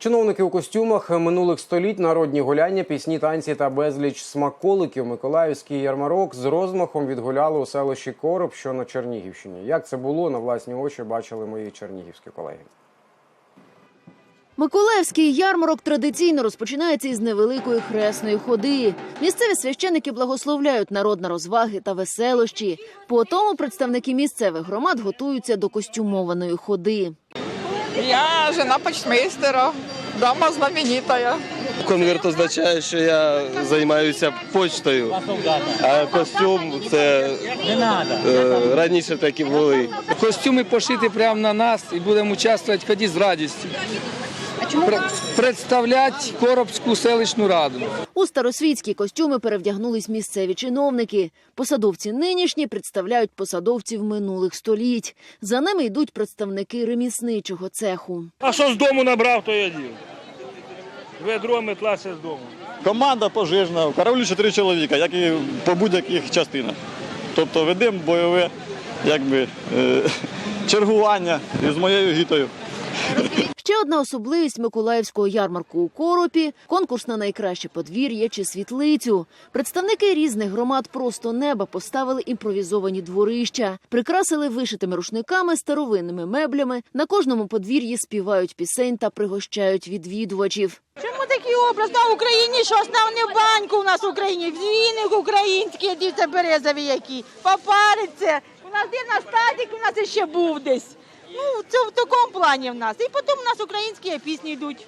Чиновники у костюмах минулих століть, народні гуляння, пісні, танці та безліч смаколиків. Миколаївський ярмарок з розмахом відгуляли у селищі Короб, що на Чернігівщині. Як це було на власні очі, бачили мої чернігівські колеги. Миколаївський ярмарок традиційно розпочинається із невеликої хресної ходи. Місцеві священики благословляють народ на розваги та веселощі. По тому представники місцевих громад готуються до костюмованої ходи. Я жена почмейстера, дама знаменитая. Конверт означає, що я займаюся почтою, а костюм це е, раніше такі були. Костюми пошиті прямо на нас і будемо участвувати в ході з радістю. Пр- Представляти Коробську селищну раду. У старосвітські костюми перевдягнулись місцеві чиновники. Посадовці нинішні представляють посадовців минулих століть. За ними йдуть представники ремісничого цеху. А що з дому набрав, то я дів. Ведро метлася з дому. Команда пожежна, в караулі чотири чоловіка, як і по будь-яких частинах. Тобто ведемо бойове якби, е, чергування з моєю гітою. Ще одна особливість Миколаївського ярмарку у Коропі – конкурс на найкраще подвір'я чи світлицю. Представники різних громад просто неба поставили імпровізовані дворища, прикрасили вишитими рушниками, старовинними меблями. На кожному подвір'ї співають пісень та пригощають відвідувачів. Образ на Україні, що основне баньку у нас в Україні, Війник українські, діти березові які, попариться. У нас де на стадік, у нас ще був десь. Ну, це в такому плані в нас. І потім у нас українські пісні йдуть.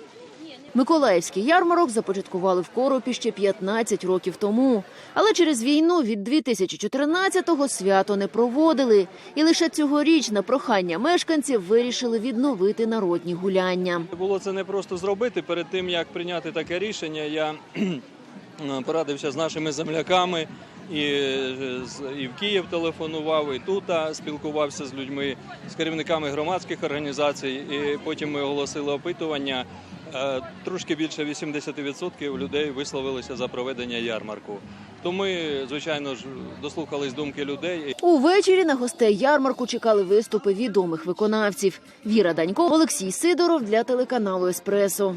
Миколаївський ярмарок започаткували в Коропі ще 15 років тому. Але через війну від 2014-го свято не проводили. І лише цьогоріч на прохання мешканців вирішили відновити народні гуляння. Було це не просто зробити. Перед тим як прийняти таке рішення, я порадився з нашими земляками. І, і в Київ телефонував, і тут спілкувався з людьми, з керівниками громадських організацій. І потім ми оголосили опитування. Е, Трошки більше 80% людей висловилися за проведення ярмарку. То ми, звичайно ж, дослухались думки людей. Увечері на гостей ярмарку чекали виступи відомих виконавців. Віра Данько, Олексій Сидоров для телеканалу Еспресо.